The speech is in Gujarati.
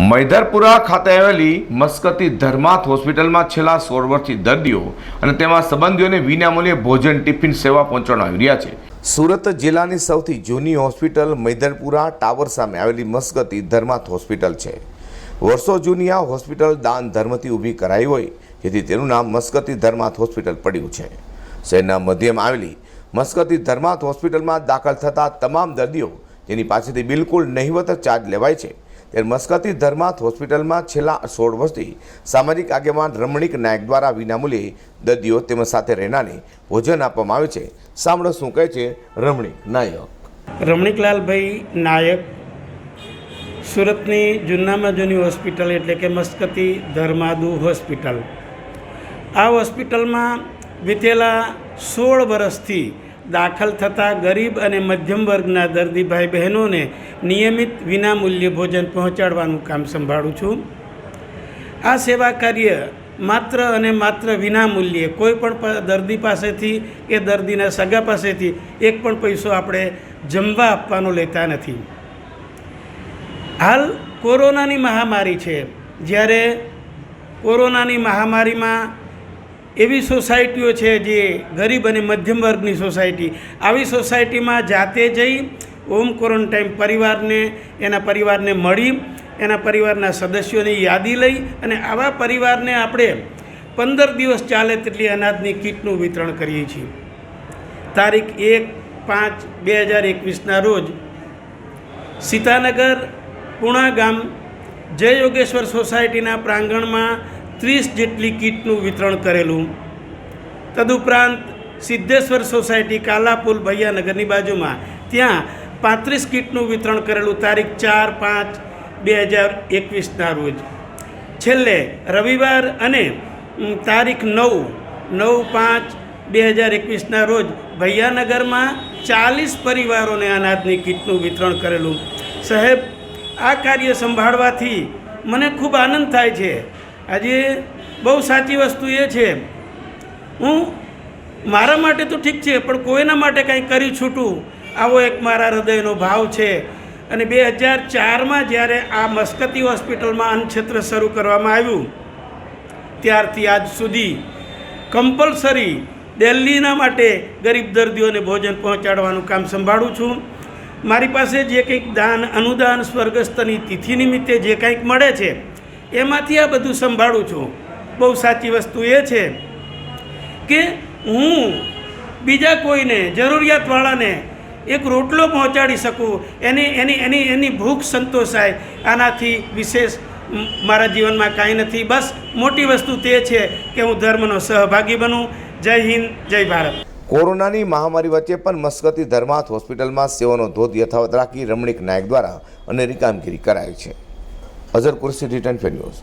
મૈદરપુરા ખાતે આવેલી મસ્કતી ધર્માથ હોસ્પિટલમાં છેલ્લા સોળ વર્ષથી દર્દીઓ અને તેમાં સંબંધીઓને વિનામૂલ્યે ભોજન, ટિફિન, સેવા પહોંચાડવામાં આવી રહ્યા છે. સુરત જિલ્લાની સૌથી જૂની હોસ્પિટલ મૈદરપુરા ટાવર સામે આવેલી મસ્કતી ધર્માથ હોસ્પિટલ છે. વર્ષો જૂની આ હોસ્પિટલ દાન ધર્મથી ઊભી કરાઈ હોય, જેથી તેનું નામ મસ્કતી ધર્માથ હોસ્પિટલ પડ્યું છે. શહેરના મધ્યમાં આવેલી મસ્કતી ધર્માથ હોસ્પિટલમાં દાખલ થતા તમામ દર્દીઓ જેની પાસેથી બિલકુલ નહિવત ચાર્જ લેવાય છે. ત્યારે મસ્કતી ધર્માથ હોસ્પિટલમાં છેલ્લા સોળ વર્ષથી સામાજિક આગેવાન રમણીક નાયક દ્વારા વિનામૂલ્યે દર્દીઓ તેમજ સાથે રહેનારને ભોજન આપવામાં આવે છે. સાંભળો શું કહે છે રમણીક નાયક. રમણીકલાલભાઈ નાયક સુરતની જૂનામાં જૂની હોસ્પિટલ એટલે કે મસ્કતી ધર્માદુ હોસ્પિટલ. આ હોસ્પિટલમાં વીતેલા સોળ વર્ષથી દાખલ થતા ગરીબ અને મધ્યમ વર્ગના દર્દી ભાઈ બહેનોને નિયમિત વિનામૂલ્યે ભોજન પહોંચાડવાનું કામ સંભાળું છું. આ સેવા કાર્ય માત્ર અને માત્ર વિનામૂલ્યે કોઈ પણ દર્દી પાસેથી કે દર્દીના સગા પાસેથી એક પણ પૈસો આપણે જમવા આપવાનો લેતા નથી. હાલ કોરોનાની મહામારી છે. જ્યારે કોરોનાની મહામારીમાં એવી સોસાયટીઓ છે જે ગરીબ અને મધ્યમ વર્ગની સોસાયટી. આવી સોસાયટીમાં જાતે જઈ હોમ ક્વોરન્ટાઈન પરિવારને, એના પરિવારને મળી, એના પરિવારના સદસ્યોની યાદી લઈ અને આવા પરિવારને આપણે પંદર દિવસ ચાલે તેટલી અનાજની કીટનું વિતરણ કરીએ છીએ. તારીખ એક પાંચ બે હજાર એકવીસના રોજ સીતાનગર પુણા ગામ જય યોગેશ્વર સોસાયટીના પ્રાંગણમાં ત્રીસ જેટલી કીટનું વિતરણ કરેલું. તદુપરાંત સિદ્ધેશ્વર સોસાયટી કાલાપુલ ભૈયાનગરની બાજુમાં ત્યાં પાંત્રીસ કીટનું વિતરણ કરેલું તારીખ ચાર પાંચ બે હજાર એકવીસના રોજ. છેલ્લે રવિવાર અને તારીખ નવ નવ પાંચ બે હજાર એકવીસના રોજ ભૈયાનગરમાં ચાલીસ પરિવારોને અનાજની કીટનું વિતરણ કરેલું. સાહેબ, આ કાર્ય સંભાળવાથી મને ખૂબ આનંદ થાય છે. આજે બહુ સાચી વસ્તુ એ છે. હું મારા માટે તો ઠીક છે, પણ કોઈના માટે કાંઈ કરી છૂટું? આવો એક મારા હૃદયનો ભાવ છે. અને બે હજાર ચારમાં જ્યારે આ મસ્કતી હોસ્પિટલમાં અન્નક્ષેત્ર શરૂ કરવામાં આવ્યું, ત્યારથી આજ સુધી કમ્પલસરી દિલ્હીના માટે ગરીબ દર્દીઓને ભોજન પહોંચાડવાનું કામ સંભાળું છું. મારી પાસે જે કંઈક દાન, અનુદાન, સ્વર્ગસ્થની તિથિ નિમિત્તે જે કંઈક મળે છે એમાંથી આ બધું સંભાળું છું. બહુ સાચી વસ્તુ એ છે કે હું બીજા કોઈને, જરૂરિયાતવાળાને એક રોટલો પહોંચાડી શકું, એની એની એની એની ભૂખ સંતોષાય, આનાથી વિશેષ મારા જીવનમાં કાંઈ નથી. બસ મોટી વસ્તુ તે છે કે હું ધર્મનો સહભાગી બનું. જય હિન્દ, જય ભારત. કોરોનાની મહામારી વચ્ચે પણ મસ્કતી ધર્માથ હોસ્પિટલમાં સેવાનો ધોધ યથાવત રાખી રમણીક નાયક દ્વારા અનેરી કામગીરી કરાઈ છે. other kursi written venues.